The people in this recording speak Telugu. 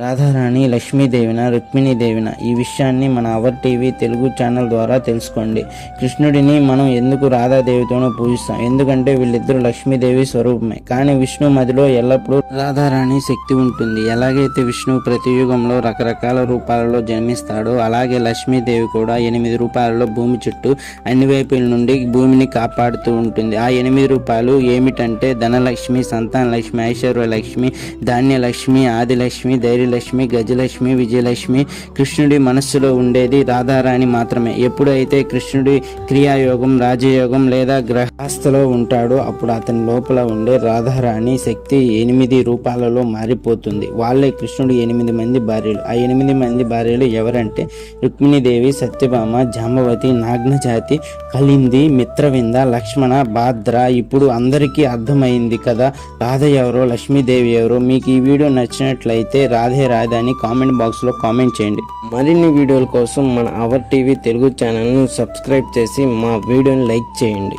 రాధారాణి లక్ష్మీదేవిన రుక్మిణీదేవిన ఈ విషయాన్ని మన అవర్ టీవీ తెలుగు ఛానల్ ద్వారా తెలుసుకోండి. కృష్ణుడిని మనం ఎందుకు రాధాదేవితోనూ పూజిస్తాం? ఎందుకంటే వీళ్ళిద్దరూ లక్ష్మీదేవి స్వరూపమే. కానీ విష్ణు మదిలో ఎల్లప్పుడూ రాధారాణి శక్తి ఉంటుంది. ఎలాగైతే విష్ణు ప్రతి యుగంలో రకరకాల రూపాలలో జన్మిస్తాడో అలాగే లక్ష్మీదేవి కూడా ఎనిమిది రూపాయలలో భూమి చుట్టూ అన్ని వైపుల నుండి భూమిని కాపాడుతూ ఉంటుంది. ఆ ఎనిమిది రూపాయలు ఏమిటంటే ధనలక్ష్మి సంతాన లక్ష్మి ఐశ్వర్య లక్ష్మి ధాన్యలక్ష్మి ఆదిలక్ష్మి లక్ష్మి గజలక్ష్మి విజయలక్ష్మి కృష్ణుడి మనస్సులో ఉండేది రాధారాణి మాత్రమే. ఎప్పుడైతే కృష్ణుడి క్రియాయోగం రాజయోగం లేదా గ్రహస్థలో ఉంటాడో అప్పుడు అతని లోపల ఉండే రాధారాణి శక్తి ఎనిమిది రూపాలలో మారిపోతుంది. వాళ్ళే కృష్ణుడి ఎనిమిది మంది భార్యలు. ఆ ఎనిమిది మంది భార్యలు ఎవరంటే రుక్మిణీదేవి సత్యభామ జాంబవతి నాగ్నజాతి కలింది మిత్రవింద లక్ష్మణ భాద్ర. ఇప్పుడు అందరికీ అర్థమైంది కదా రాధ ఎవరో లక్ష్మీదేవి ఎవరో. మీకు ఈ వీడియో నచ్చినట్లయితే రాధ రాధే రాధే అని కామెంట్ బాక్స్లో కామెంట్ చేయండి. మరిన్ని వీడియోల కోసం మన అవర్ టీవీ తెలుగు ఛానల్ను సబ్స్క్రైబ్ చేసి మా వీడియోని లైక్ చేయండి.